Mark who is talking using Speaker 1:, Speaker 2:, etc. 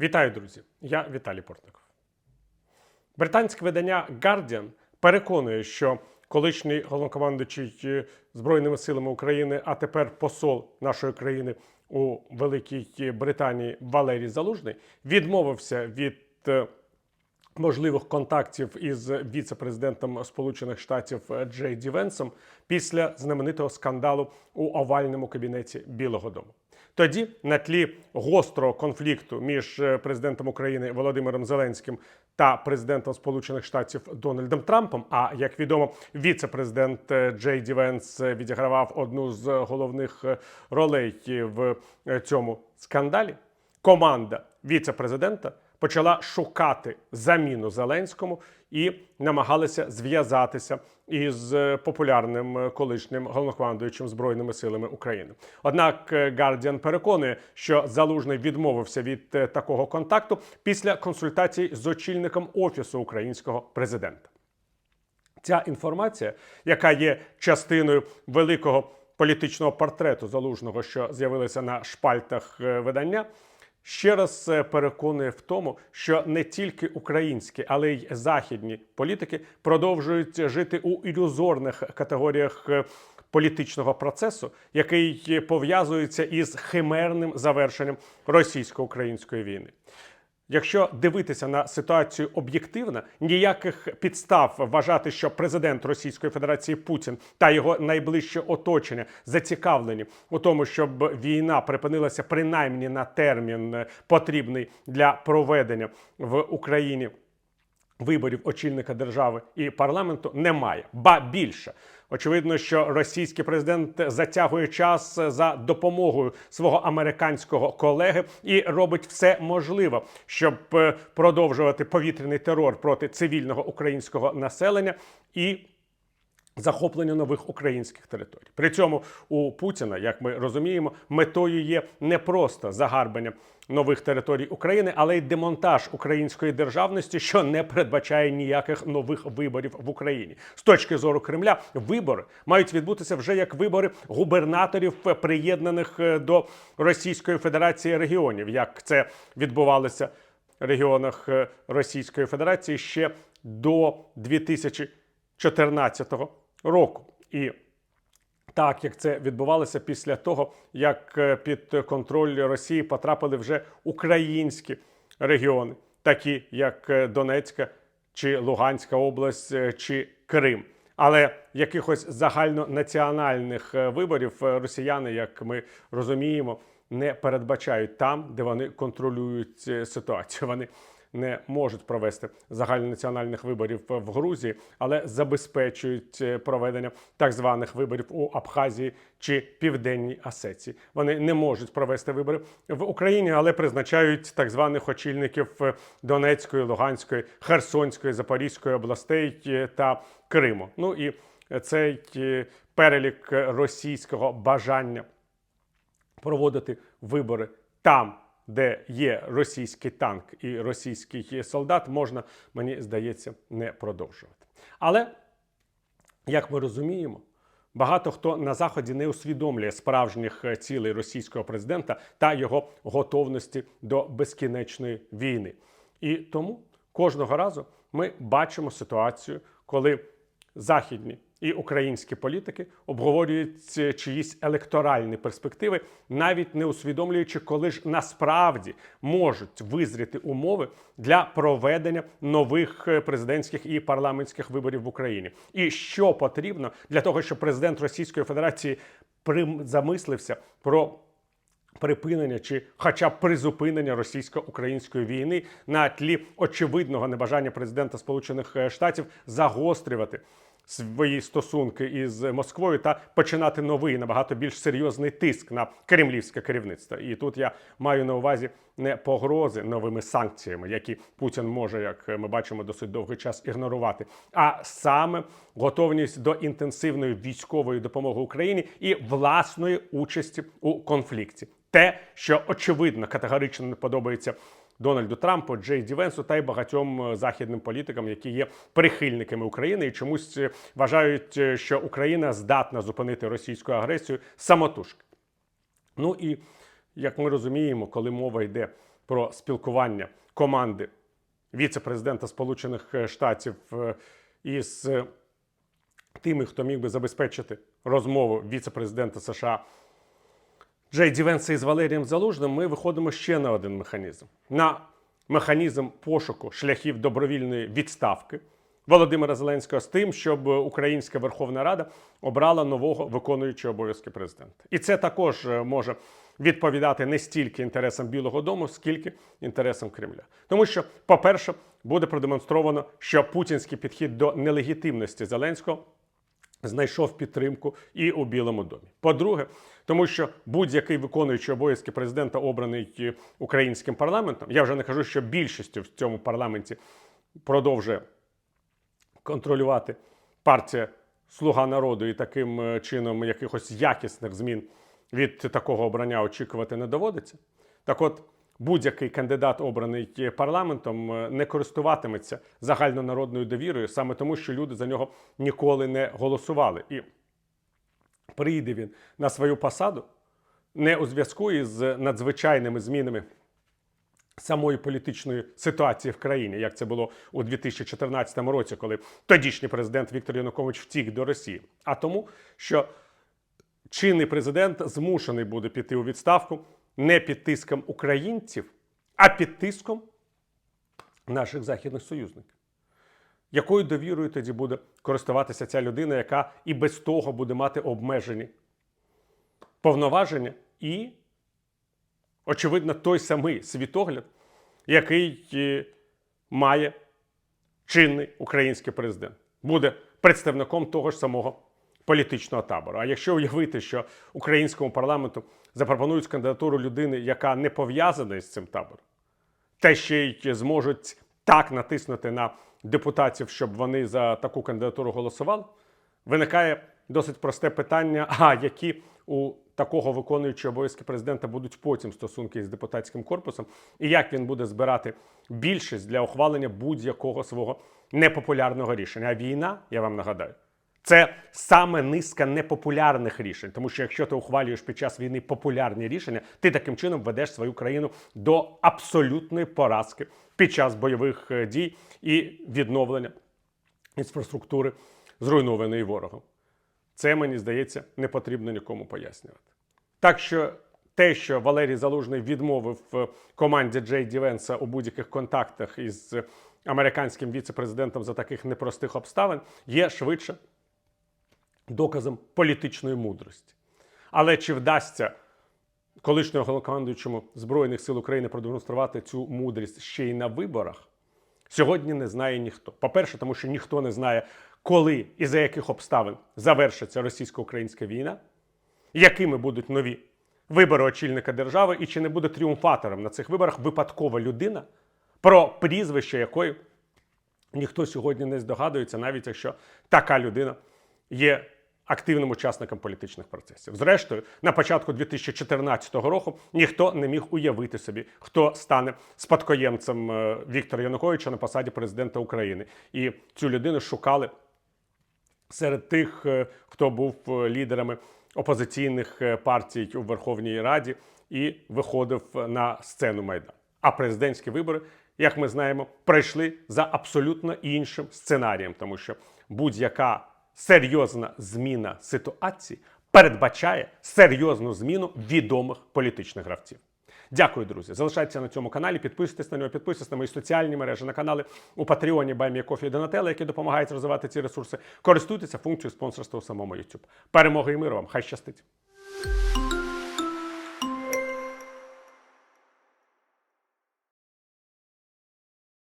Speaker 1: Вітаю, друзі! Я Віталій Портников. Британське видання Guardian переконує, що колишній головнокомандуючий е, Збройними силами України, а тепер посол нашої країни у Великій Британії Валерій Залужний відмовився від е, можливих контактів із віце-президентом Сполучених Штатів Джей Ді Венсом після знаменитого скандалу у овальному кабінеті Білого Дому. Тоді, на тлі гострого конфлікту між е, президентом України Володимиром Зеленським та президентом Сполучених Штатів Дональдом Трампом. А як відомо, віце-президент е, Джей Ді Венс е, відігравав одну з головних ролей в цьому скандалі. Команда віце-президента почала шукати заміну Зеленському і намагалися зв'язатися із е, популярним е, колишнім головнокомандуючим збройними силами України. Однак е, Guardian переконує, що залужний відмовився від е, такого контакту після консультацій з очільником офісу українського президента. Ця інформація, яка є частиною великого політичного портрету залужного, що з'явилися на шпальтах е, видання, ще раз переконує в тому, що не тільки українські, але й західні політики продовжують жити у ілюзорних категоріях. е, Політичного процесу, який пов'язується із химерним завершенням російсько-української війни. Якщо дивитися на ситуацію об'єктивно, ніяких підстав вважати, що президент Російської Федерації Путін та його найближче оточення зацікавлені у тому, щоб війна припинилася принаймні на термін е, потрібний для проведення в Україні виборів очільника держави і парламенту немає. Ба більше. Очевидно, що російський президент затягує час за допомогою свого американського колеги і робить все можливе, щоб е, продовжувати повітряний терор проти цивільного українського населення і захоплення нових українських територій. При цьому у Путіна, як ми розуміємо, метою є не просто загарбання нових територій України, але й демонтаж української державності, що не передбачає ніяких нових виборів в Україні. З точки зору Кремля, вибори мають відбутися вже як вибори губернаторів приєднаних е, до Російської Федерації регіонів, як це відбувалося в регіонах е, Російської Федерації ще до 2014 року. І так як це відбувалося після того, як е, під контроль Росії потрапили вже українські регіони, такі як е, Донецька чи Луганська область е, чи Крим. Але якихось загальнонаціональних виборів росіяни, як ми розуміємо, не передбачають там, де вони контролюють ситуацію. Вони не можуть провести загальнонаціональних виборів в Грузії, але забезпечують е, проведення так званих виборів у Абхазії чи Південній Осетії. Вони не можуть провести вибори в Україні, але призначають так званих очільників е, Донецької, Луганської, Херсонської, Запорізької областей е, та Криму. Ну і цей перелік російського бажання проводити вибори там, де є російський танк і російський солдат, можна, мені здається, не продовжувати. Але, як ми розуміємо, багато хто на заході не усвідомлює справжніх е, цілей російського президента та його готовності до безкінечної війни. І тому кожного разу ми бачимо ситуацію, коли західні і українські політики обговорюють чиїсь електоральні перспективи, навіть не усвідомлюючи, коли ж насправді можуть визріти умови для проведення нових е, президентських і парламентських виборів в Україні. І що потрібно для того, щоб президент Російської Федерації замислився про припинення чи хоча б призупинення російсько-української війни на тлі очевидного небажання президента Сполучених е, Штатів загострювати свої стосунки із Москвою та починати новий набагато більш серйозний тиск на кремлівське керівництво. І тут я маю на увазі не погрози новими санкціями, які Путін може, як ми бачимо, досить довгий час ігнорувати, а саме готовність до інтенсивної військової допомоги Україні і власної участі у конфлікті. Те, що очевидно категорично не подобається Дональду Трампу, Джей Ді Венсу та й багатьом е, західним політикам, які є прихильниками України і чомусь е, вважають, е, що Україна здатна зупинити російську агресію самотужки. Ну і як ми розуміємо, коли мова йде про спілкування команди віце-президента Сполучених Штатів із тими, хто міг би забезпечити розмову віце-президента США Джей Ді Венса із Валерієм Залужним, ми виходимо ще на один механізм: на механізм пошуку шляхів добровільної відставки Володимира Зеленського з тим, щоб Українська Верховна Рада обрала нового виконуючого обов'язки президента. І це також е, може відповідати не стільки інтересам Білого Дому, скільки інтересам Кремля. Тому що, по-перше, буде продемонстровано, що путінський підхід до нелегітимності Зеленського знайшов підтримку і у Білому домі. По-друге, тому що будь-який виконуючий обов'язки президента, обраний е, українським парламентом, я вже не кажу, що більшістю в цьому парламенті продовжує контролювати партія Слуга народу і таким е, чином якихось якісних змін від такого обрання очікувати не доводиться. Так от, будь-який кандидат, обраний парламентом, е, не користуватиметься загальнонародною довірою, саме тому, що люди за нього ніколи не голосували. І прийде він на свою посаду не у зв'язку із надзвичайними змінами самої політичної ситуації в країні, як це було у 2014 році, коли тодішній президент Віктор Янукович втік до Росії, а тому, що чинний президент змушений буде піти у відставку не під тиском українців, а під тиском наших західних союзників. Якою довірою тоді буде користуватися ця людина, яка і без того буде мати обмежені повноваження і, очевидно, той самий світогляд, який е, має чинний український президент, буде представником того ж самого політичного табору. А якщо уявити, що українському парламенту запропонують кандидатуру людини, яка не пов'язана з цим табором, те ще й зможуть так натиснути на депутатів, щоб вони за таку кандидатуру голосували, виникає досить просте питання: а які у такого виконуючого обов'язки президента будуть потім стосунки з депутатським корпусом, і як він буде збирати більшість для ухвалення будь-якого свого непопулярного рішення? А війна, я вам нагадаю. Це саме низка непопулярних рішень, тому що якщо ти ухвалюєш під час війни популярні рішення, ти таким чином ведеш свою країну до абсолютної поразки під час бойових е, дій і відновлення інфраструктури, зруйнованої ворогом. Це мені здається не потрібно нікому пояснювати. Так що те, що Валерій Залужний відмовив е, команді Джей Ді Венса у будь-яких контактах із американським віце-президентом за таких непростих обставин, є швидше доказом політичної мудрості. Але чи вдасться колишнього головнокомандуючому Збройних сил України продемонструвати цю мудрість ще й на виборах? Сьогодні не знає ніхто. По-перше, тому що ніхто не знає, коли і за яких обставин завершиться російсько-українська війна, якими будуть нові вибори очільника держави, і чи не буде тріумфатором на цих виборах випадкова людина, про прізвище якої ніхто сьогодні не здогадується, навіть якщо така людина є активним учасником політичних процесів. Зрештою, на початку 2014 року ніхто не міг уявити собі, хто стане спадкоємцем е, Віктора Януковича на посаді президента України. І цю людину шукали серед тих, е, хто був е, лідерами опозиційних партій у Верховній Раді і виходив на сцену Майдану. А президентські вибори, як ми знаємо, пройшли за абсолютно іншим сценарієм, тому що будь-яка серйозна зміна ситуації передбачає серйозну зміну відомих політичних гравців. Дякую, друзі. Залишайтеся на цьому каналі, підписуйтесь на нього, підписуйтесь на мої соціальні мережі, на канали у Патреоні Баймія Кофі і Донателла, які допомагають розвивати ці ресурси. Користуйтеся функцією спонсорства у самому YouTube. Перемоги і миру вам! Хай щастить!